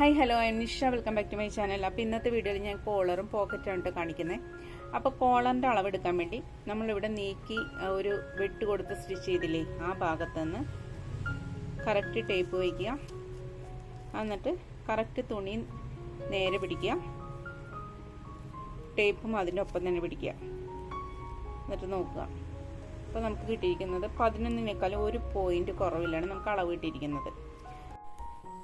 Hi hello Nisha welcome back to my channel അപ്പോൾ ഇന്നത്തെ വീഡിയോയിൽ ഞാൻ കോളറും പോക്കറ്റാണ് കാണിക്കുന്നത് അപ്പോൾ കോളറിന്റെ അളവെടുക്കാൻ വേണ്ടി നമ്മളിവിടെ നീക്കി ഒരു വെട്ട് കൊടുത്ത് സ്റ്റിച്ച് ചെയ്തില്ലേ ആ ഭാഗത്ത് നിന്ന് കറക്റ്റ് ടേപ്പ് വയ്ക്കുക എന്നിട്ട് കറക്റ്റ് തുണി നേരെ പിടിക്കുക. ടേപ്പും അതിന്റെ ഒപ്പം തന്നെ പിടിക്കുക. എന്നിട്ട് നോക്കുക. അപ്പോൾ നമുക്ക് കിട്ടിയിരിക്കുന്നത് പതിനൊന്നിനേക്കാളും ഒരു പോയിന്റ് കുറവിലാണ് നമുക്ക് അളവ് കിട്ടിയിരിക്കുന്നത്.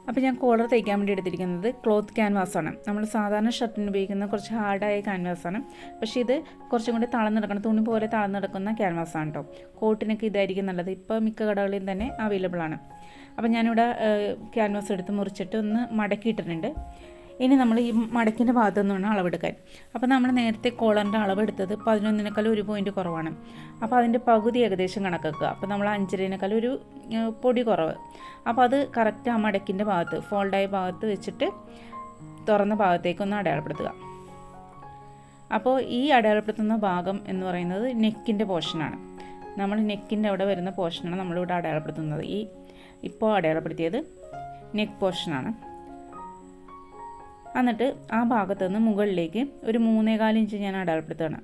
അപ്പോൾ ഞാൻ കോളർ തയ്ക്കാൻ വേണ്ടി എടുത്തിരിക്കുന്നത് ക്ലോത്ത് ക്യാൻവാസാണ് നമ്മൾ സാധാരണ ഷർട്ടിന് ഉപയോഗിക്കുന്ന കുറച്ച് ഹാർഡായ ക്യാൻവാസാണ് പക്ഷേ ഇത് കുറച്ചും കൂടി തളർന്ന് കിടക്കുന്ന തുണി പോലെ തളർന്ന് കിടക്കുന്ന ക്യാൻവാസാണ് കേട്ടോ കോട്ടിനൊക്കെ ഇതായിരിക്കും നല്ലത്. ഇപ്പോൾ മിക്ക കടകളിലും തന്നെ അവൈലബിൾ ആണ്. അപ്പോൾ ഞാനിവിടെ ക്യാൻവാസ് എടുത്ത് മുറിച്ചിട്ട് ഒന്ന് മടക്കിയിട്ടിട്ടുണ്ട്. ഇനി നമ്മൾ ഈ മടക്കിന്റെ ഭാഗത്തു നിന്നാണ് അളവെടുക്കാൻ. അപ്പോൾ നമ്മൾ നേരത്തെ കോളറിന്റെ അളവെടുത്തത് പതിനൊന്നിനേക്കാളും ഒരു പോയിന്റ് കുറവാണ്. അപ്പോൾ അതിന്റെ പകുതി ഏകദേശം കണക്കാക്കുക. അപ്പോൾ നമ്മൾ അഞ്ചരേനേക്കാളും ഒരു പൊടി കുറവ്. അപ്പോൾ അത് കറക്റ്റ് ആ മടക്കിന്റെ ഭാഗത്ത് ഫോൾഡായ ഭാഗത്ത് വെച്ചിട്ട് തുറന്ന ഭാഗത്തേക്കൊന്ന് അടയാളപ്പെടുത്തുക. അപ്പോൾ ഈ അടയാളപ്പെടുത്തുന്ന ഭാഗം എന്ന് പറയുന്നത് നെക്കിന്റെ പോർഷനാണ് നമ്മൾ നെക്കിന്റെ അവിടെ വരുന്ന പോർഷനാണ് നമ്മളിവിടെ അടയാളപ്പെടുത്തുന്നത്. ഈ ഇപ്പോൾ അടയാളപ്പെടുത്തിയത് നെക്ക് പോർഷനാണ് എന്നിട്ട് ആ ഭാഗത്ത് നിന്ന് മുകളിലേക്ക് ഒരു മൂന്നേകാൽ ഇഞ്ച് ഞാൻ അടയാളപ്പെടുത്തുകയാണ്.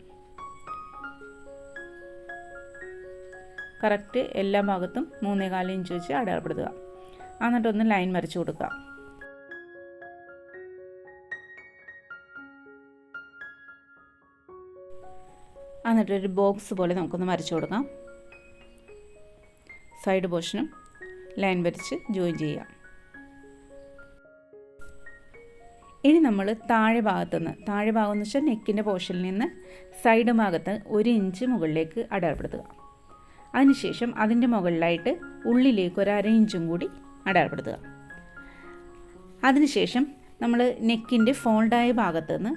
കറക്റ്റ് എല്ലാ ഭാഗത്തും മൂന്നേകാൽ ഇഞ്ച് വെച്ച് അടയാളപ്പെടുത്തുക. എന്നിട്ടൊന്ന് ലൈൻ വരച്ചു കൊടുക്കുക. എന്നിട്ടൊരു ബോക്സ് പോലെ നമുക്കൊന്ന് വരച്ചു കൊടുക്കാം. സൈഡ് പോർഷനും ലൈൻ വരച്ച് ജോയിൻ ചെയ്യാം ഇനി നമ്മൾ താഴെ ഭാഗത്തു നിന്ന് താഴെ ഭാഗം എന്ന് വെച്ചാൽ നെക്കിന്റെ പോർഷനിൽ നിന്ന് സൈഡ് ഭാഗത്ത് ഒരു ഇഞ്ച് മുകളിലേക്ക് അടയാളപ്പെടുത്തുക. അതിനുശേഷം അതിന്റെ മുകളിലായിട്ട് ഉള്ളിലേക്ക് ഒരു അര ഇഞ്ചും കൂടി അടയാളപ്പെടുത്തുക. അതിനുശേഷം നമ്മൾ നെക്കിന്റെ ഫോൾഡായ ഭാഗത്ത് നിന്ന്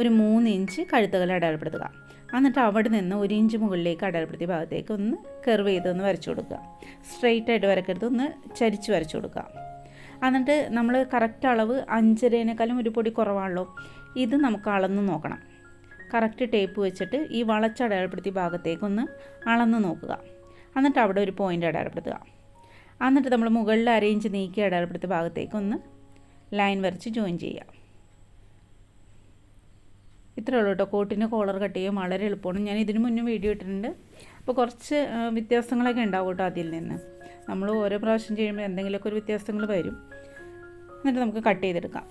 ഒരു മൂന്ന് ഇഞ്ച് കഴുത്തുകൾ അടയാളപ്പെടുത്തുക. എന്നിട്ട് അവിടെ നിന്ന് ഒരു ഇഞ്ച് മുകളിലേക്ക് അടയാളപ്പെടുത്തിയ ഭാഗത്തേക്ക് ഒന്ന് കെർവ് ചെയ്തൊന്ന് വരച്ചു കൊടുക്കുക. സ്ട്രെയിറ്റ് ആയിട്ട് വരക്കരുത് ഒന്ന് ചരിച്ച് വരച്ചു കൊടുക്കുക. എന്നിട്ട് നമ്മൾ കറക്റ്റ് അളവ് അഞ്ചരേനേക്കാളും ഒരു പൊടി കുറവാണല്ലോ. ഇത് നമുക്ക് അളന്ന് നോക്കണം. കറക്റ്റ് ടേപ്പ് വെച്ചിട്ട് ഈ വളച്ചടയാളപ്പെടുത്തിയ ഭാഗത്തേക്കൊന്ന് അളന്ന് നോക്കുക. എന്നിട്ട് അവിടെ ഒരു പോയിന്റ് അടയാളപ്പെടുത്തുക. എന്നിട്ട് നമ്മൾ മുകളിൽ അരയിഞ്ച് നീക്കി അടയാളപ്പെടുത്തിയ ഭാഗത്തേക്കൊന്ന് ലൈൻ വരച്ച് ജോയിൻ ചെയ്യുക. ഇത്രേ ഉള്ളൂ കേട്ടോ കോട്ടിന് കോളർ കട്ട് ചെയ്യാൻ വളരെ എളുപ്പമാണ്. ഞാൻ ഇതിനു മുന്നേ വീഡിയോ ഇട്ടിട്ടുണ്ട്. അപ്പോൾ കുറച്ച് വ്യത്യാസങ്ങളൊക്കെ ഉണ്ടാവും കേട്ടോ അതിൽ നിന്ന്. നമ്മൾ ഓരോ പ്രാവശ്യം ചെയ്യുമ്പോൾ എന്തെങ്കിലുമൊക്കെ ഒരു വ്യത്യാസങ്ങൾ വരും. എന്നിട്ട് നമുക്ക് കട്ട് ചെയ്തെടുക്കാം.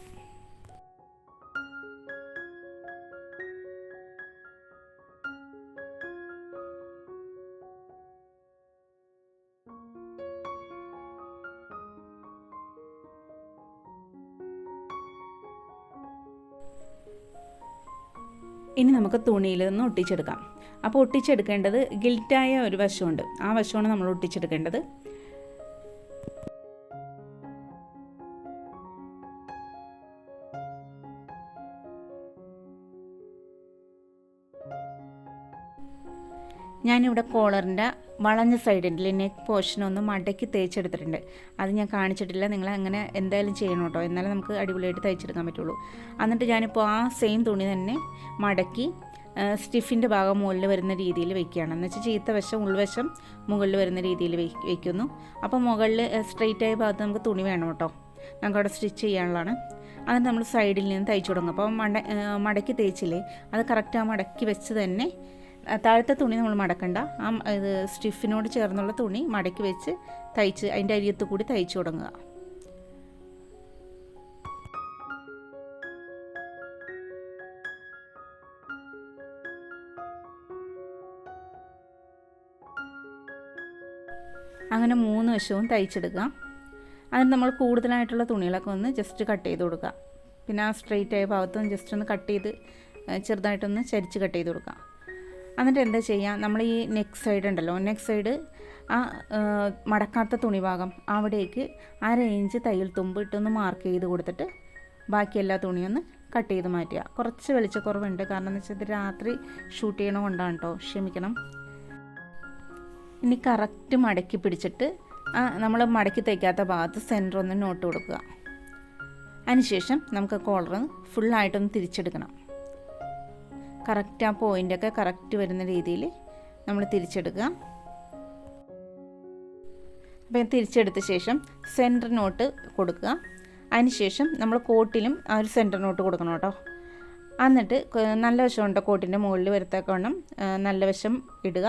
ഇനി നമുക്ക് തുണിയിൽ നിന്ന് ഒട്ടിച്ചെടുക്കാം. അപ്പോൾ ഒട്ടിച്ചെടുക്കേണ്ടത് ഗിൽറ്റായ ഒരു വശമുണ്ട്. ആ വശമാണ് നമ്മൾ ഒട്ടിച്ചെടുക്കേണ്ടത്. ഞാനിവിടെ കോളറിന്റെ വളഞ്ഞ സൈഡിന്റെ നെക്ക് പോർഷനൊന്ന് മടക്കി തേച്ചെടുത്തിട്ടുണ്ട്. അത് ഞാൻ കാണിച്ചിട്ടില്ല. നിങ്ങൾ അങ്ങനെ എന്തായാലും ചെയ്യണം കേട്ടോ. എന്നാലേ നമുക്ക് അടിപൊളിയായിട്ട് തയ്ച്ചെടുക്കാൻ പറ്റുള്ളൂ. എന്നിട്ട് ഞാനിപ്പോൾ ആ സെയിം തുണി തന്നെ മടക്കി സ്റ്റിഫിന്റെ ഭാഗം മുകളിൽ വരുന്ന രീതിയിൽ വയ്ക്കുകയാണ് എന്ന് വെച്ചാൽ ചീത്ത വശം ഉൾവശം മുകളിൽ വരുന്ന രീതിയിൽ വയ്ക്കുന്നു അപ്പോൾ മുകളിൽ സ്ട്രെയിറ്റ് ആയ ഭാഗത്ത് നമുക്ക് തുണി വേണം കേട്ടോ. നമുക്ക് അവിടെ സ്റ്റിച്ച് ചെയ്യാനുള്ളതാണ്. അത് നമ്മൾ സൈഡിൽ നിന്ന് തയ്ച്ചു തുടങ്ങും. അപ്പോൾ മട മടക്കി തേച്ചില്ലേ അത് കറക്റ്റ് ആ മടക്കി വെച്ച് തന്നെ താഴത്തെ തുണി നമ്മൾ മടക്കണ്ട. ആ ഇത് സ്റ്റിഫിനോട് ചേർന്നുള്ള തുണി മടക്കി വെച്ച് തയ്ച്ച് അതിന്റെ അരിയത്ത് കൂടി തയ്ച്ചു തുടങ്ങുക. അങ്ങനെ മൂന്ന് വശവും തയ്ച്ചെടുക്കുക. അതിന് നമ്മൾ കൂടുതലായിട്ടുള്ള തുണികളൊക്കെ ഒന്ന് ജസ്റ്റ് കട്ട് ചെയ്ത് കൊടുക്കുക. പിന്നെ ആ സ്ട്രെയിറ്റ് ആയ ഭാഗത്തൊന്ന് ജസ്റ്റ് ഒന്ന് കട്ട് ചെയ്ത് ചെറുതായിട്ടൊന്ന് ചരിച്ച് കട്ട് ചെയ്ത് കൊടുക്കുക. എന്നിട്ട് എന്താ ചെയ്യുക നമ്മൾ ഈ നെക്ക് സൈഡ് ഉണ്ടല്ലോ. നെക്ക് സൈഡ് ആ മടക്കാത്ത തുണി ഭാഗം അവിടേക്ക് അര ഇഞ്ച് തയ്യൽ തുമ്പ് ഇട്ടൊന്ന് മാർക്ക് ചെയ്ത് കൊടുത്തിട്ട് ബാക്കി എല്ലാ തുണിയൊന്ന് കട്ട് ചെയ്ത് മാറ്റുക. കുറച്ച് വെളിച്ചക്കുറവുണ്ട്. കാരണം എന്ന് വെച്ചാൽ രാത്രി ഷൂട്ട് ചെയ്യണ കൊണ്ടാണ് കേട്ടോ ക്ഷമിക്കണം. ഇനി കറക്റ്റ് മടക്കി പിടിച്ചിട്ട് ആ നമ്മൾ മടക്കി തയ്ക്കാത്ത ഭാഗത്ത് സെന്റർ ഒന്ന് നോട്ട് കൊടുക്കുക. അതിനുശേഷം നമുക്ക് കോളർ ഫുള്ളായിട്ടൊന്ന് തിരിച്ചെടുക്കണം. കറക്റ്റ് ആ പോയിന്റൊക്കെ കറക്റ്റ് വരുന്ന രീതിയിൽ നമ്മൾ തിരിച്ചെടുക്കുക. അപ്പം തിരിച്ചെടുത്ത ശേഷം സെന്റർ നോട്ട് കൊടുക്കുക. അതിനുശേഷം നമ്മൾ കോട്ടിലും ആ ഒരു സെന്റർ നോട്ട് കൊടുക്കണം കേട്ടോ. എന്നിട്ട് നല്ല വശം ഉണ്ടോ കോട്ടിന്റെ മുകളിൽ വരത്തക്കവണ്ണം നല്ല വശം ഇടുക.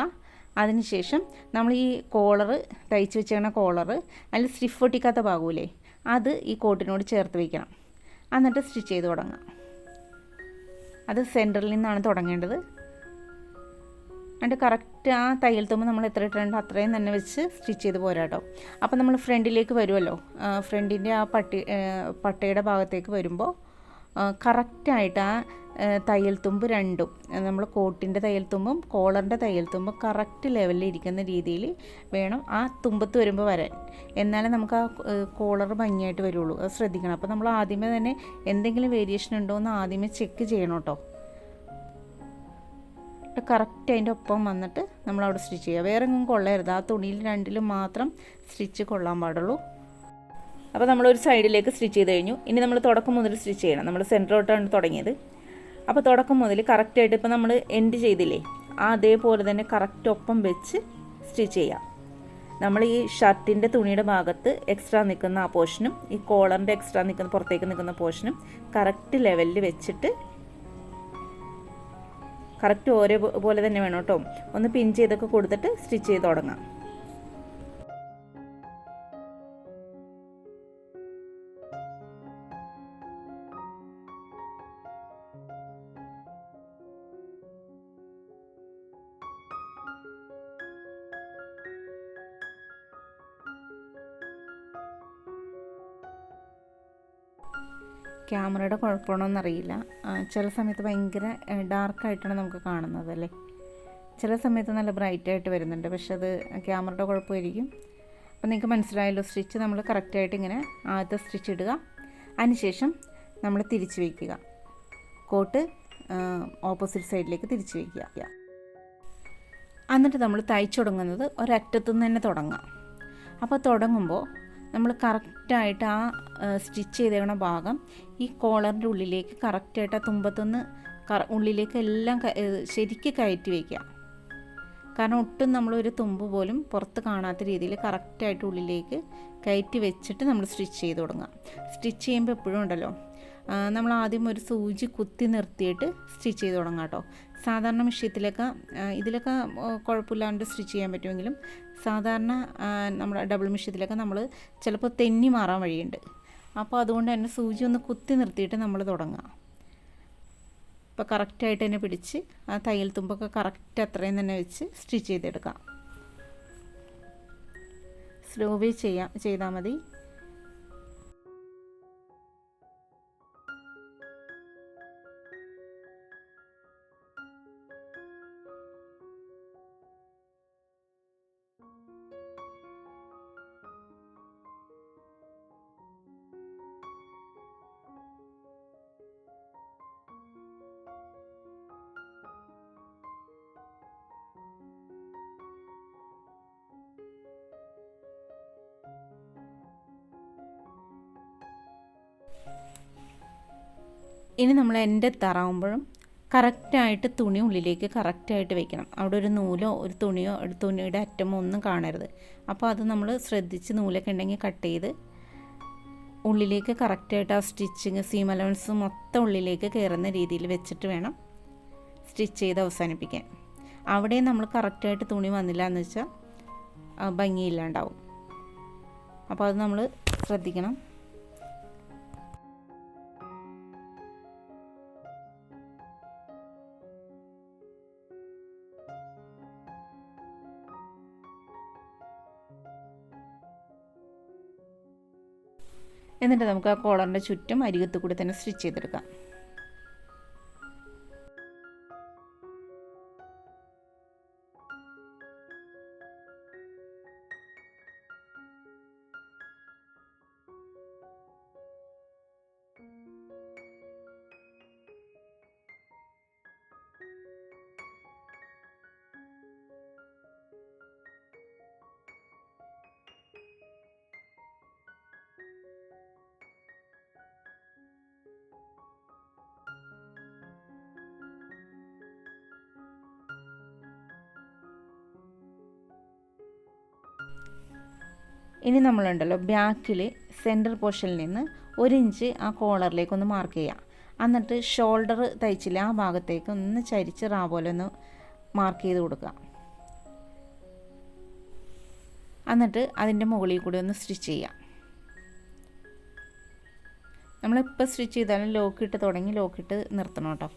അതിനുശേഷം നമ്മൾ ഈ കോളറ് തയ്ച്ച് വെച്ചേക്കണ കോളറ് അതിൽ സ്റ്റിഫ് ഒട്ടിക്കാത്ത ഭാഗമില്ലേ അത് ഈ കോട്ടിനോട് ചേർത്ത് വയ്ക്കണം. എന്നിട്ട് സ്റ്റിച്ച് ചെയ്ത് തുടങ്ങാം. അത് സെന്ററിൽ നിന്നാണ് തുടങ്ങേണ്ടത്. എന്നിട്ട് കറക്റ്റ് ആ തയ്യൽ തുമ്പ് നമ്മൾ എത്ര ഇട്ടിട്ടുണ്ടോ അത്രയും തന്നെ വെച്ച് സ്റ്റിച്ച് ചെയ്ത് പോരാട്ടോ. അപ്പോൾ നമ്മൾ ഫ്രണ്ടിലേക്ക് വരുമല്ലോ. ഫ്രണ്ടിന്റെ ആ പട്ടി പട്ടയുടെ ഭാഗത്തേക്ക് വരുമ്പോൾ കറക്റ്റായിട്ട് ആ തയ്യൽ തുമ്പ് രണ്ടും. നമ്മൾ കോട്ടിന്റെ തയ്യൽ തുമ്പും കോളറിന്റെ തയ്യൽ തുമ്പും കറക്റ്റ് ലെവലിൽ ഇരിക്കുന്ന രീതിയിൽ വേണം ആ തുമ്പത്ത് വരുമ്പോൾ വരാൻ. എന്നാലേ നമുക്ക് ആ കോളർ ഭംഗിയായിട്ട് വരുള്ളൂ. അത് ശ്രദ്ധിക്കണം. അപ്പോൾ നമ്മൾ ആദ്യമേ തന്നെ എന്തെങ്കിലും വേരിയേഷൻ ഉണ്ടോ എന്ന് ആദ്യമേ ചെക്ക് ചെയ്യണം കേട്ടോ കറക്റ്റ് അതിന്റെ ഒപ്പം വന്നിട്ട് നമ്മൾ അവിടെ സ്റ്റിച്ച് ചെയ്യുക വേറെ എങ്ങും കൊള്ളരുത്. ആ തുണിയിൽ രണ്ടിലും മാത്രം സ്റ്റിച്ച് കൊള്ളാൻ പാടുള്ളൂ. അപ്പോൾ നമ്മളൊരു സൈഡിലേക്ക് സ്റ്റിച്ച് ചെയ്ത് കഴിഞ്ഞു. ഇനി നമ്മൾ തുടക്കം മുതൽ സ്റ്റിച്ച് ചെയ്യണം. നമ്മൾ സെന്ററോട്ടാണ് തുടങ്ങിയത്. അപ്പോൾ തുടക്കം മുതൽ കറക്റ്റായിട്ട് ഇപ്പോൾ നമ്മൾ എൻഡ് ചെയ്തില്ലേ ആ അതേപോലെ തന്നെ കറക്റ്റ് ഒപ്പം വെച്ച് സ്റ്റിച്ച് ചെയ്യാം. നമ്മൾ ഈ ഷർട്ടിന്റെ തുണിയുടെ ഭാഗത്ത് എക്സ്ട്രാ നിൽക്കുന്ന ആ പോർഷനും ഈ കോളറിന്റെ എക്സ്ട്രാ നിൽക്കുന്ന പുറത്തേക്ക് നിൽക്കുന്ന പോർഷനും കറക്റ്റ് ലെവലിൽ വെച്ചിട്ട് കറക്റ്റ് ഒരേ പോലെ തന്നെ വേണം കേട്ടോ. ഒന്ന് പിൻ ചെയ്തൊക്കെ കൊടുത്തിട്ട് സ്റ്റിച്ച് ചെയ്ത് തുടങ്ങാം. ക്യാമറയുടെ കുഴപ്പമാണോ എന്നറിയില്ല ചില സമയത്ത് ഭയങ്കര ഡാർക്കായിട്ടാണ് നമുക്ക് കാണുന്നത് അല്ലേ? ചില സമയത്ത് നല്ല ബ്രൈറ്റ് ആയിട്ട് വരുന്നുണ്ട്. പക്ഷെ അത് ക്യാമറയുടെ കുഴപ്പമായിരിക്കും. അപ്പോൾ നിങ്ങൾക്ക് മനസ്സിലായല്ലോ സ്റ്റിച്ച് നമ്മൾ കറക്റ്റായിട്ട് ഇങ്ങനെ ആദ്യത്തെ സ്റ്റിച്ച് ഇടുക. അതിനുശേഷം നമ്മൾ തിരിച്ച് വയ്ക്കുക കോട്ട് ഓപ്പോസിറ്റ് സൈഡിലേക്ക് തിരിച്ച് വയ്ക്കുക എന്നിട്ട് നമ്മൾ തയ്ച്ചു തുടങ്ങുന്നത് ഒരറ്റത്തു നിന്ന് തന്നെ തുടങ്ങാം. അപ്പോൾ തുടങ്ങുമ്പോൾ നമ്മൾ കറക്റ്റായിട്ട് ആ സ്റ്റിച്ച് ചെയ്തേക്കണ ഭാഗം ഈ കോളറിന്റെ ഉള്ളിലേക്ക് കറക്റ്റായിട്ട് ആ തുമ്പത്തൊന്ന് കറ ഉള്ളിലേക്ക് എല്ലാം ശരിക്ക് കയറ്റി വയ്ക്കുക. കാരണം ഒട്ടും നമ്മളൊരു തുമ്പ് പോലും പുറത്ത് കാണാത്ത രീതിയിൽ കറക്റ്റായിട്ട് ഉള്ളിലേക്ക് കയറ്റി വെച്ചിട്ട് നമ്മൾ സ്റ്റിച്ച് ചെയ്ത് തുടങ്ങാം സ്റ്റിച്ച് ചെയ്യുമ്പോൾ എപ്പോഴും ഉണ്ടല്ലോ നമ്മൾ ആദ്യം ഒരു സൂചി കുത്തി നിർത്തിയിട്ട് സ്റ്റിച്ച് ചെയ്ത് തുടങ്ങാം കേട്ടോ. സാധാരണ മിഷ്യത്തിലൊക്കെ ഇതിലൊക്കെ കുഴപ്പമില്ലാണ്ട് സ്റ്റിച്ച് ചെയ്യാൻ പറ്റുമെങ്കിലും സാധാരണ നമ്മൾ ഡബിൾ മിഷ്യത്തിലൊക്കെ നമ്മൾ ചിലപ്പോൾ തെന്നി മാറാൻ വഴിയുണ്ട്. അപ്പോൾ അതുകൊണ്ട് തന്നെ സൂചി ഒന്ന് കുത്തി നിർത്തിയിട്ട് നമ്മൾ തുടങ്ങാം. ഇപ്പോൾ കറക്റ്റായിട്ട് തന്നെ പിടിച്ച് ആ തയ്യൽ തുമ്പൊക്കെ കറക്റ്റ് അത്രയും തന്നെ വെച്ച് സ്റ്റിച്ച് ചെയ്തെടുക്കാം. സ്ലോവേ ചെയ്യാം ചെയ്താൽ മതി. ഇനി നമ്മൾ എന്റെ എത്താറാവുമ്പോഴും കറക്റ്റായിട്ട് തുണി ഉള്ളിലേക്ക് കറക്റ്റായിട്ട് വെക്കണം. അവിടെ ഒരു നൂലോ ഒരു തുണിയോ ഒരു തുണിയുടെ അറ്റമോ ഒന്നും കാണരുത്. അപ്പോൾ അത് നമ്മൾ ശ്രദ്ധിച്ച് നൂലൊക്കെ ഉണ്ടെങ്കിൽ കട്ട് ചെയ്ത് ഉള്ളിലേക്ക് കറക്റ്റായിട്ട് ആ സ്റ്റിച്ചിങ് സീം അലവൻസ് മൊത്തം ഉള്ളിലേക്ക് കയറുന്ന രീതിയിൽ വെച്ചിട്ട് വേണം സ്റ്റിച്ച് ചെയ്ത് അവസാനിപ്പിക്കാൻ. അവിടെ നമ്മൾ കറക്റ്റായിട്ട് തുണി വന്നില്ല എന്ന് വെച്ചാൽ ഭംഗിയില്ലാണ്ടാവും. അപ്പോൾ അത് നമ്മൾ ശ്രദ്ധിക്കണം. എന്നിട്ട് നമുക്ക് ആ കോളറിന്റെ ചുറ്റും അരികത്ത് കൂടി തന്നെ സ്റ്റിച്ച് ചെയ്തെടുക്കാം. ഇനി നമ്മളുണ്ടല്ലോ ബാക്കിൽ സെന്റർ പോർഷനിൽ നിന്ന് ഒരു ഇഞ്ച് ആ കോളറിലേക്ക് ഒന്ന് മാർക്ക് ചെയ്യാം. എന്നിട്ട് ഷോൾഡർ തയ്ച്ചില്ല ആ ഭാഗത്തേക്ക് ഒന്ന് ചരിച്ച് റാ പോലെ ഒന്ന് മാർക്ക് ചെയ്ത് കൊടുക്കുക. എന്നിട്ട് അതിന്റെ മുകളിൽ കൂടി ഒന്ന് സ്റ്റിച്ച് ചെയ്യാം. നമ്മളിപ്പോൾ സ്റ്റിച്ച് ചെയ്താലും ലോക്കിട്ട് തുടങ്ങി ലോക്കിട്ട് നിർത്തണം കേട്ടോ.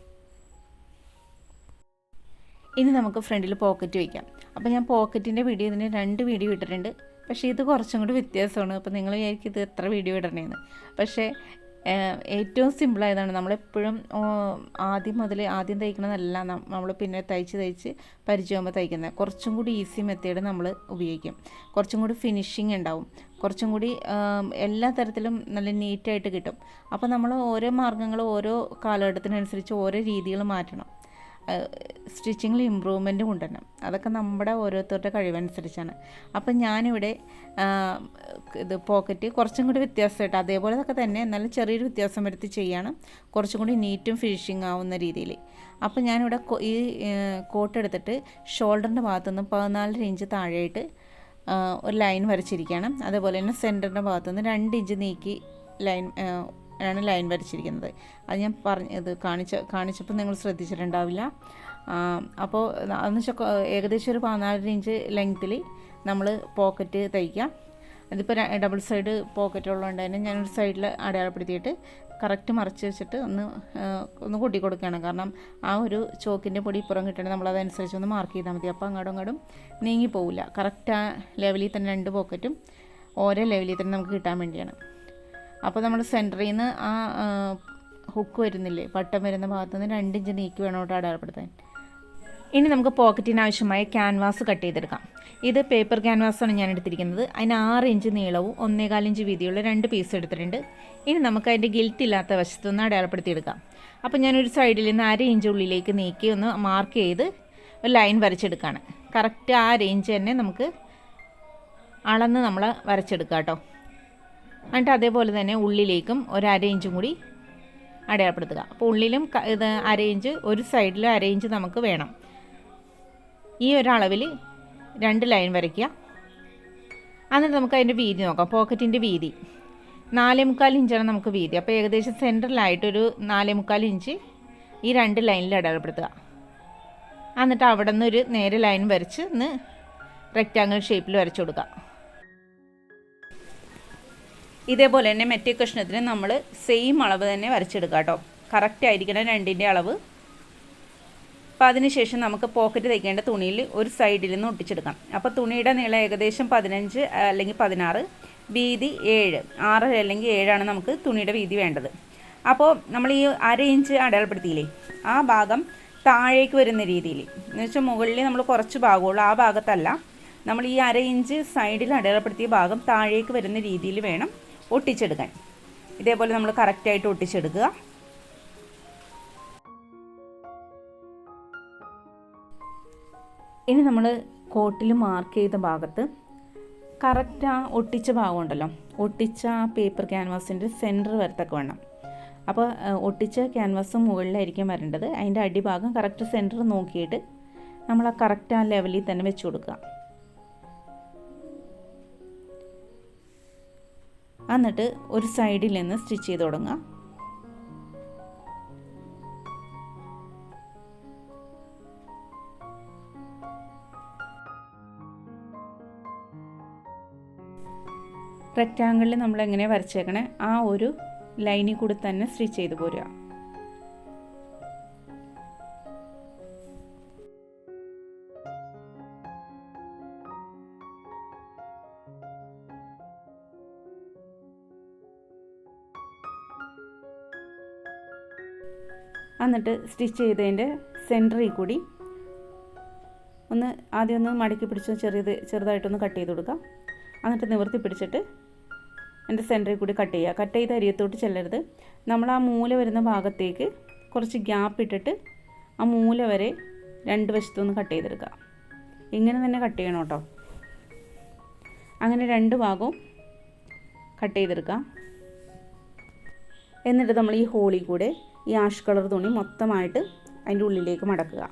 ഇനി നമുക്ക് ഫ്രണ്ടിൽ പോക്കറ്റ് വയ്ക്കാം. അപ്പോൾ ഞാൻ പോക്കറ്റിന്റെ വീഡിയോ ഇതിന് രണ്ട് വീഡിയോ ഇട്ടിട്ടുണ്ട്. പക്ഷേ ഇത് കുറച്ചും കൂടി വ്യത്യാസമാണ്. അപ്പോൾ നിങ്ങൾ വിചാരിക്കും ഇത് എത്ര വീഡിയോ ഇടണേന്ന്. പക്ഷേ ഏറ്റവും സിമ്പിളായതാണ് നമ്മളെപ്പോഴും ആദ്യം മുതൽ ആദ്യം തയ്ക്കണതല്ല നമ്മൾ പിന്നെ തയ്ച്ച് തയ്ച്ച് പരിചയമാകുമ്പോൾ തയ്ക്കുന്നത്. കുറച്ചും കൂടി ഈസി മെത്തേഡ് നമ്മൾ ഉപയോഗിക്കും. കുറച്ചും കൂടി ഫിനിഷിങ് ഉണ്ടാവും. കുറച്ചും കൂടി എല്ലാ തരത്തിലും നല്ല നീറ്റായിട്ട് കിട്ടും. അപ്പോൾ നമ്മൾ ഓരോ മാർഗങ്ങൾ ഓരോ കാലഘട്ടത്തിനനുസരിച്ച് ഓരോ രീതികൾ മാറ്റണം. സ്റ്റിച്ചിങ്ങിൽ ഇമ്പ്രൂവ്മെന്റ് കൊണ്ടുവരണം അതൊക്കെ നമ്മുടെ ഓരോരുത്തരുടെ കഴിവനുസരിച്ചാണ്. അപ്പം ഞാനിവിടെ ഇത് പോക്കറ്റ് കുറച്ചും കൂടി വ്യത്യാസമായിട്ട് അതേപോലെ ഒക്കെ തന്നെ എന്നാലും ചെറിയൊരു വ്യത്യാസം വരുത്തി ചെയ്യാണ്. കുറച്ചും കൂടി നീറ്റും ഫിനിഷിങ് ആവുന്ന രീതിയിൽ. അപ്പം ഞാനിവിടെ ഈ കോട്ട് എടുത്തിട്ട് ഷോൾഡറിന്റെ ഭാഗത്തുനിന്ന് പതിനാലര ഇഞ്ച് താഴെയായിട്ട് ഒരു ലൈൻ വരച്ചിരിക്കുകയാണ്. അതേപോലെ തന്നെ സെന്ററിന്റെ ഭാഗത്തുനിന്ന് രണ്ട് ഇഞ്ച് നീക്കി ലൈൻ ആണ് ലൈൻ വരച്ചിരിക്കുന്നത്. അത് ഞാൻ പറഞ്ഞ ഇത് കാണിച്ച കാണിച്ചപ്പോൾ നിങ്ങൾ ശ്രദ്ധിച്ചിട്ടുണ്ടാവില്ല. അപ്പോൾ അതെന്ന് വെച്ചാൽ ഏകദേശം ഒരു പതിനാലര ഇഞ്ച് ലെങ്ത്തിൽ നമ്മൾ പോക്കറ്റ് തയ്ക്കാം. അതിപ്പോൾ ഡബിൾ സൈഡ് പോക്കറ്റ് ഉള്ളതുകൊണ്ട് തന്നെ ഞാനൊരു സൈഡിൽ അടയാളപ്പെടുത്തിയിട്ട് കറക്റ്റ് മറച്ച് വെച്ചിട്ട് ഒന്ന് ഒന്ന് കൂട്ടി കൊടുക്കുകയാണ് കാരണം ആ ഒരു ചോക്കിന്റെ പൊടി ഇപ്പുറം കിട്ടണമെങ്കിൽ നമ്മൾ അതനുസരിച്ച് ഒന്ന് മാർക്ക് ചെയ്താൽ മതി. അപ്പോൾ അങ്ങോട്ടും അങ്ങോട്ടും നീങ്ങി പോവില്ല കറക്റ്റ് ആ ലെവലിൽ തന്നെ രണ്ട് പോക്കറ്റും ഓരോ ലെവലിൽ തന്നെ നമുക്ക് കിട്ടാൻ വേണ്ടിയാണ്. അപ്പോൾ നമ്മൾ സെന്ററിൽ നിന്ന് ആ ഹുക്ക് വരുന്നില്ലേ? പട്ടം വരുന്ന ഭാഗത്ത് നിന്ന് രണ്ട് ഇഞ്ച് നീക്കി വേണം കേട്ടോ അടയാളപ്പെടുത്താൻ. ഇനി നമുക്ക് പോക്കറ്റിന് ആവശ്യമായ ക്യാൻവാസ് കട്ട് ചെയ്തെടുക്കാം. ഇത് പേപ്പർ ക്യാൻവാസാണ് ഞാൻ എടുത്തിരിക്കുന്നത്. അതിന് ആറ് ഇഞ്ച് നീളവും ഒന്നേകാൽ ഇഞ്ച് വീതിയുള്ള രണ്ട് പീസ് എടുത്തിട്ടുണ്ട്. ഇനി നമുക്ക് അതിന്റെ ഗിൽറ്റ് ഇല്ലാത്ത വശത്തുനിന്ന് അടയാളപ്പെടുത്തിയെടുക്കാം. അപ്പോൾ ഞാനൊരു സൈഡിൽ നിന്ന് അര ഇഞ്ച് ഉള്ളിലേക്ക് നീക്കി ഒന്ന് മാർക്ക് ചെയ്ത് ഒരു ലൈൻ വരച്ചെടുക്കുകയാണ് കറക്റ്റ് ആ റേഞ്ച് തന്നെ നമുക്ക് അളന്ന് നമ്മൾ വരച്ചെടുക്കാം കേട്ടോ. എന്നിട്ട് അതേപോലെ തന്നെ ഉള്ളിലേക്കും ഒരു അര ഇഞ്ചും കൂടി അടയാളപ്പെടുത്തുക. അപ്പോൾ ഉള്ളിലും ഇത് അര ഇഞ്ച് ഒരു സൈഡിലും അര ഇഞ്ച് നമുക്ക് വേണം. ഈ ഒരളവിൽ രണ്ട് ലൈൻ വരയ്ക്കുക. എന്നിട്ട് നമുക്ക് അതിന്റെ വീതി നോക്കാം. പോക്കറ്റിന്റെ വീതി. നാലേ മുക്കാൽ ഇഞ്ചാണ് നമുക്ക് വീതി. അപ്പോൾ ഏകദേശം സെന്ററിലായിട്ടൊരു നാലേ മുക്കാൽ ഇഞ്ച് ഈ രണ്ട് ലൈനിൽ അടയാളപ്പെടുത്തുക. എന്നിട്ട് അവിടെ നിന്ന് ഒരു നേരെ ലൈൻ വരച്ച് ഒന്ന് റെക്റ്റാങ്കിൾ ഷേപ്പിൽ വരച്ചു കൊടുക്കുക. ഇതേപോലെ തന്നെ മറ്റേ കഷ്ണത്തിന് നമ്മൾ സെയിം അളവ് തന്നെ വരച്ചെടുക്കുക കേട്ടോ. കറക്റ്റ് ആയിരിക്കണം രണ്ടിന്റെ അളവ്. അപ്പോൾ അതിനുശേഷം നമുക്ക് പോക്കറ്റ് തയ്ക്കേണ്ട തുണിയിൽ ഒരു സൈഡിൽ നിന്ന് ഒട്ടിച്ചെടുക്കാം. അപ്പോൾ തുണിയുടെ നീളം ഏകദേശം പതിനഞ്ച് അല്ലെങ്കിൽ പതിനാറ് വീതി ഏഴ്. ആറ് അല്ലെങ്കിൽ ഏഴാണ് നമുക്ക് തുണിയുടെ വീതി വേണ്ടത്. അപ്പോൾ നമ്മൾ ഈ അര ഇഞ്ച് അടയാളപ്പെടുത്തിയില്ലേ? ആ ഭാഗം താഴേക്ക് വരുന്ന രീതിയിൽ. എന്ന് വെച്ചാൽ മുകളിൽ നമ്മൾ കുറച്ച് ഭാഗമുള്ളൂ. ആ ഭാഗത്തല്ല. നമ്മൾ ഈ അര ഇഞ്ച് സൈഡിൽ അടയാളപ്പെടുത്തിയ ഭാഗം താഴേക്ക് വരുന്ന രീതിയിൽ വേണം ഒട്ടിച്ചെടുക്കാൻ. ഇതേപോലെ നമ്മൾ കറക്റ്റായിട്ട് ഒട്ടിച്ചെടുക്കുക. ഇനി നമ്മൾ കോട്ടിൽ മാർക്ക് ചെയ്ത ഭാഗത്ത് കറക്റ്റ് ആ ഒട്ടിച്ച ഭാഗമുണ്ടല്ലോ ഒട്ടിച്ച ആ പേപ്പർ ക്യാൻവാസിന്റെ സെന്റർ വരത്തൊക്കെ വേണം. അപ്പോൾ ഒട്ടിച്ച ക്യാൻവാസ് മുകളിലായിരിക്കും വരേണ്ടത്. അതിന്റെ അടിഭാഗം കറക്റ്റ് സെന്റർ നോക്കിയിട്ട് നമ്മൾ ആ കറക്റ്റ് ആ ലെവലിൽ തന്നെ വെച്ച് കൊടുക്കുക. എന്നിട്ട് ഒരു സൈഡിൽ നിന്ന് സ്റ്റിച്ച് ചെയ്ത് തുടങ്ങുക റെക്റ്റാങ്കിളിൽ നമ്മൾ എങ്ങനെ വരച്ചേക്കണേ ആ ഒരു ലൈനിൽ കൂടി തന്നെ സ്റ്റിച്ച് ചെയ്ത് പോരുക. എന്നിട്ട് സ്റ്റിച്ച് ചെയ്തതിന്റെ സെന്ററിൽ കൂടി ഒന്ന് ആദ്യം ഒന്ന് മടക്കി പിടിച്ച് ചെറിയത് ചെറുതായിട്ടൊന്ന് കട്ട് ചെയ്ത് കൊടുക്കാം. എന്നിട്ട് നിവർത്തി പിടിച്ചിട്ട് എന്റെ സെന്ററിൽ കൂടി കട്ട് ചെയ്യുക. കട്ട് ചെയ്ത് അരിയത്തോട്ട് ചെല്ലരുത്. നമ്മൾ ആ മൂല വരുന്ന ഭാഗത്തേക്ക് കുറച്ച് ഗ്യാപ്പ് ഇട്ടിട്ട് ആ മൂല വരെ രണ്ട് വശത്തുനിന്ന് കട്ട് ചെയ്തെടുക്കുക. ഇങ്ങനെ തന്നെ കട്ട് ചെയ്യണം കേട്ടോ. അങ്ങനെ രണ്ട് ഭാഗവും കട്ട് ചെയ്തെടുക്കാം എന്നിട്ട് നമ്മൾ ഈ ഹോളിൽ കൂടെ ഈ ആഷ് കളർ തുണി മൊത്തമായിട്ട് അതിന്റെ ഉള്ളിലേക്ക് മടക്കുക.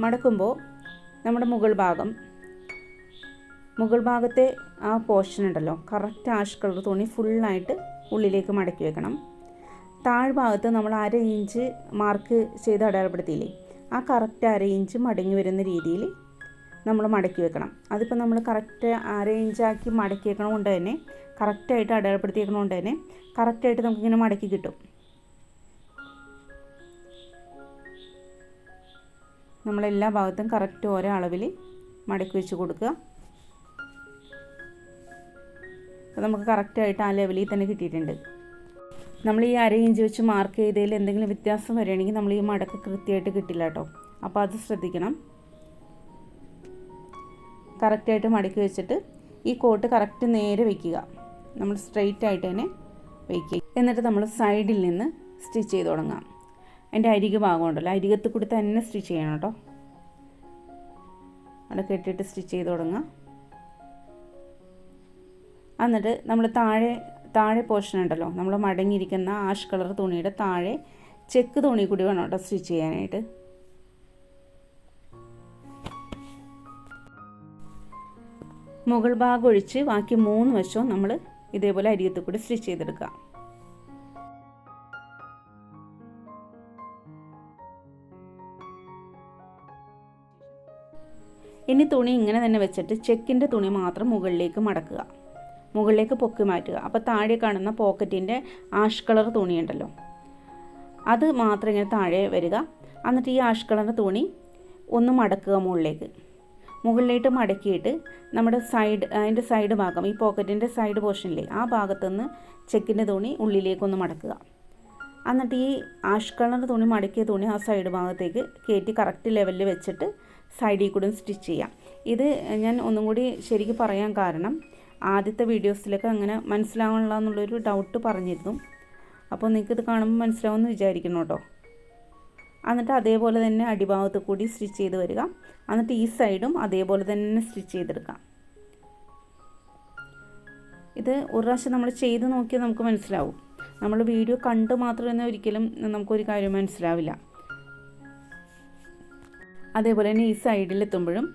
മടക്കുമ്പോൾ നമ്മുടെ മുകൾ ഭാഗം മുകൾ ഭാഗത്തെ ആ പോർഷൻ ഉണ്ടല്ലോ കറക്റ്റ് ആഷ് കളർ തുണി ഫുള്ളായിട്ട് ഉള്ളിലേക്ക് മടക്കി വെക്കണം. താഴ്ഭാഗത്ത് നമ്മൾ അര ഇഞ്ച് മാർക്ക് ചെയ്ത് അടയാളപ്പെടുത്തിയില്ലേ ആ കറക്റ്റ് അര ഇഞ്ച് മടങ്ങി വരുന്ന രീതിയിൽ നമ്മൾ മടക്കി വെക്കണം. അതിപ്പോൾ നമ്മൾ കറക്റ്റ് അറേഞ്ചാക്കി മടക്കി വെക്കണം കൊണ്ട് തന്നെ കറക്റ്റായിട്ട് അടയാളപ്പെടുത്തി വെക്കണം കൊണ്ട് തന്നെ കറക്റ്റായിട്ട് നമുക്കിങ്ങനെ മടക്കി കിട്ടും. നമ്മളെല്ലാ ഭാഗത്തും കറക്റ്റ് ഓരോ അളവിൽ മടക്കി വെച്ച് കൊടുക്കുക. അപ്പോൾ നമുക്ക് കറക്റ്റായിട്ട് ആ ലെവലിൽ തന്നെ കിട്ടിയിട്ടുണ്ട്. നമ്മൾ ഈ അര ഇഞ്ച് വെച്ച് മാർക്ക് ചെയ്തതിൽ എന്തെങ്കിലും വ്യത്യാസം വരികയാണെങ്കിൽ നമ്മൾ ഈ മടക്ക് കൃത്യമായിട്ട് കിട്ടില്ല കേട്ടോ. അപ്പോൾ അത് ശ്രദ്ധിക്കണം. കറക്റ്റായിട്ട് മടക്കി വെച്ചിട്ട് ഈ കോട്ട് കറക്റ്റ് നേരെ വയ്ക്കുക നമ്മൾ സ്ട്രെയിറ്റ് ആയിട്ട് തന്നെ വയ്ക്കുക എന്നിട്ട് നമ്മൾ സൈഡിൽ നിന്ന് സ്റ്റിച്ച് ചെയ്ത് തുടങ്ങാം. അതിന്റെ അരികെ ഭാഗം ഉണ്ടല്ലോ അരികത്ത് കൂടി തന്നെ സ്റ്റിച്ച് ചെയ്യണം കേട്ടോ. അവിടെ കെട്ടിയിട്ട് സ്റ്റിച്ച് ചെയ്ത് തുടങ്ങാം. എന്നിട്ട് നമ്മൾ താഴെ താഴെ പോർഷൻ ഉണ്ടല്ലോ നമ്മൾ മടങ്ങിയിരിക്കുന്ന ആഷ് കളർ തുണിയുടെ താഴെ ചെക്ക് തുണി കൂടി വേണം കേട്ടോ സ്റ്റിച്ച് ചെയ്യാനായിട്ട്. മുകൾ ഭാഗം ഒഴിച്ച് ബാക്കി മൂന്ന് വശവും നമ്മൾ ഇതേപോലെ അരിയത്ത് കൂടി സ്റ്റിച്ച് ചെയ്തെടുക്കുക. ഇനി തുണി ഇങ്ങനെ തന്നെ വെച്ചിട്ട് ചെക്കിന്റെ തുണി മാത്രം മുകളിലേക്ക് മടക്കുക. മുകളിലേക്ക് പൊക്കി മാറ്റുക. അപ്പോൾ താഴെ കാണുന്ന പോക്കറ്റിന്റെ ആഷ് കളർ തുണിയുണ്ടല്ലോ അത് മാത്രം ഇങ്ങനെ താഴെ വരിക. എന്നിട്ട് ഈ ആഷ് കളർ തുണി ഒന്ന് മടക്കുക മുകളിലേക്ക്. മുകളിലേക്ക് മടക്കിയിട്ട് നമ്മുടെ സൈഡ് അതിന്റെ സൈഡ് ഭാഗം ഈ പോക്കറ്റിന്റെ സൈഡ് പോർഷനിലെ ആ ഭാഗത്തുനിന്ന് ചെക്കിന്റെ തുണി ഉള്ളിലേക്കൊന്ന് മടക്കുക. എന്നിട്ട് ഈ ആഷ് കളർ തുണി മടക്കിയ തുണി ആ സൈഡ് ഭാഗത്തേക്ക് കയറ്റി കറക്റ്റ് ലെവലിൽ വെച്ചിട്ട് സൈഡിൽ കൂടെ സ്റ്റിച്ച് ചെയ്യാം. ഇത് ഞാൻ ഒന്നും കൂടി ശരിക്കും പറയാൻ കാരണം ആദ്യത്തെ വീഡിയോസിലൊക്കെ അങ്ങനെ മനസ്സിലാവണില്ല എന്നുള്ളൊരു ഡൗട്ട് പറഞ്ഞിരുന്നു. അപ്പോൾ നിങ്ങൾക്ക് ഇത് കാണുമ്പോൾ മനസ്സിലാവുമെന്ന് വിചാരിക്കണം കേട്ടോ. എന്നിട്ട് അതേപോലെ തന്നെ അടിഭാഗത്ത് കൂടി സ്റ്റിച്ച് ചെയ്ത് വരിക. എന്നിട്ട് ഈ സൈഡും അതേപോലെ തന്നെ സ്റ്റിച്ച് ചെയ്തെടുക്കാം ഇത് ഒരു പ്രാവശ്യം നമ്മൾ ചെയ്ത് നോക്കിയാൽ നമുക്ക് മനസ്സിലാവും. നമ്മൾ വീഡിയോ കണ്ട് മാത്രം തന്നെ ഒരിക്കലും നമുക്കൊരു കാര്യം മനസ്സിലാവില്ല. അതേപോലെ തന്നെ ഈ സൈഡിൽ എത്തുമ്പോഴും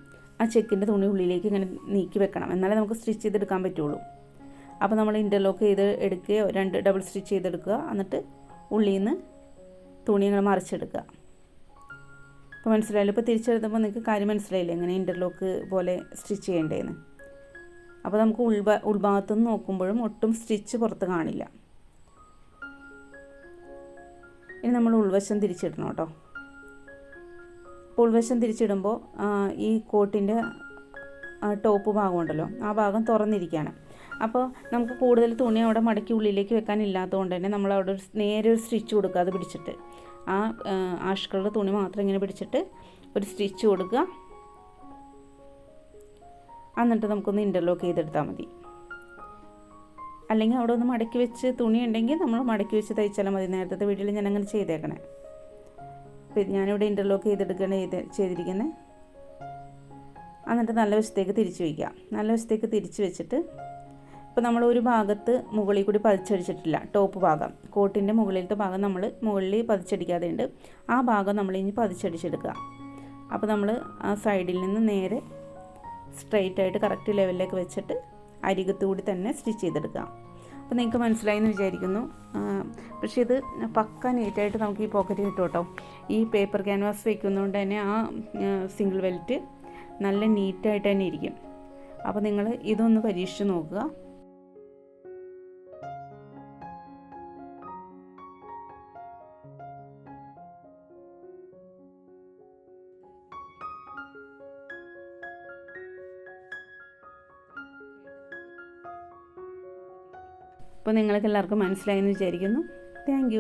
ആ ചെക്കിന്റെ തുണി ഉള്ളിലേക്ക് ഇങ്ങനെ നീക്കി വെക്കണം. എന്നാലേ നമുക്ക് സ്റ്റിച്ച് ചെയ്തെടുക്കാൻ പറ്റുള്ളൂ. അപ്പോൾ നമ്മൾ ഇന്റർലോക്ക് ചെയ്ത് എടുക്കുകയോ രണ്ട് ഡബിൾ സ്റ്റിച്ച് ചെയ്തെടുക്കുക. എന്നിട്ട് ഉള്ളിൽ നിന്ന് തുണി ഇങ്ങനെ മറിച്ചെടുക്കുക. അപ്പോൾ മനസ്സിലായില്ല? ഇപ്പോൾ തിരിച്ചെഴുതുമ്പോൾ നിങ്ങൾക്ക് കാര്യം മനസ്സിലായില്ല? എങ്ങനെ ഇന്റർലോക്ക് പോലെ സ്റ്റിച്ച് ചെയ്യേണ്ടതെന്ന് അപ്പോൾ നമുക്ക് ഉൾഭാ ഉൾഭാഗത്തു നിന്ന് നോക്കുമ്പോഴും ഒട്ടും സ്റ്റിച്ച് പുറത്ത് കാണില്ല. ഇനി നമ്മൾ ഉൾവശം തിരിച്ചിടണം കേട്ടോ. അപ്പോൾ ഉൾവശം തിരിച്ചിടുമ്പോൾ ഈ കോട്ടിന്റെ ടോപ്പ് ഭാഗം ഉണ്ടല്ലോ ആ ഭാഗം തുറന്നിരിക്കുകയാണ്. അപ്പോൾ നമുക്ക് കൂടുതൽ തുണി അവിടെ മടക്കി ഉള്ളിലേക്ക് വെക്കാൻ ഇല്ലാത്തതുകൊണ്ട് തന്നെ നമ്മൾ അവിടെ ഒരു നേരെ ഒരു സ്റ്റിച്ച് കൊടുക്കുക അത് പിടിച്ചിട്ട്. ആ ആഷ് കളർ തുണി മാത്രം ഇങ്ങനെ പിടിച്ചിട്ട് ഒരു സ്റ്റിച്ച് കൊടുക്കുക. എന്നിട്ട് നമുക്കൊന്ന് ഇന്റർലോക്ക് ചെയ്തെടുത്താൽ മതി. അല്ലെങ്കിൽ അവിടെ ഒന്ന് മടക്കി വെച്ച് തുണി ഉണ്ടെങ്കിൽ നമ്മൾ മടക്കി വെച്ച് തയ്ച്ചാലും മതി. നേരത്തെ വീട്ടിൽ ഞാൻ അങ്ങനെ ചെയ്തേക്കണേ ഞാനിവിടെ ഇന്റർലോക്ക് ചെയ്തെടുക്കുകയാണ് ചെയ്ത് ചെയ്തിരിക്കുന്നത് എന്നിട്ട് നല്ല വശത്തേക്ക് തിരിച്ച് വയ്ക്കുക. നല്ല വശത്തേക്ക് തിരിച്ച് വെച്ചിട്ട് ഇപ്പോൾ നമ്മൾ ഒരു ഭാഗത്ത് മുകളിൽ കൂടി പതിച്ചടിച്ചിട്ടില്ല. ടോപ്പ് ഭാഗം. കോട്ടിന്റെ മുകളിലത്തെ ഭാഗം നമ്മൾ മുകളിൽ പതിച്ചടിക്കാതെ ഉണ്ട് ആ ഭാഗം നമ്മൾ ഇനി പതിച്ചടിച്ചെടുക്കുക. അപ്പോൾ നമ്മൾ ആ സൈഡിൽ നിന്ന് നേരെ സ്ട്രെയിറ്റ് ആയിട്ട് കറക്റ്റ് ലെവലിലേക്ക് വെച്ചിട്ട് അരികത്തുകൂടി തന്നെ സ്റ്റിച്ച് ചെയ്തെടുക്കുക. അപ്പോൾ നിങ്ങൾക്ക് മനസ്സിലായി എന്ന് വിചാരിക്കുന്നു. പക്ഷേ ഇത് പക്ക നീറ്റായിട്ട് നമുക്ക് ഈ പോക്കറ്റ് കിട്ടും കേട്ടോ. ഈ പേപ്പർ ക്യാൻവാസ് വയ്ക്കുന്നതുകൊണ്ട് തന്നെ ആ സിംഗിൾ വെൽറ്റ് നല്ല നീറ്റായിട്ട് തന്നെ ഇരിക്കും. അപ്പോൾ നിങ്ങൾ ഇതൊന്ന് പരീക്ഷിച്ച് നോക്കുക. അപ്പോൾ നിങ്ങൾക്ക് എല്ലാവർക്കും മനസ്സിലായെന്ന് വിചാരിക്കുന്നു. താങ്ക്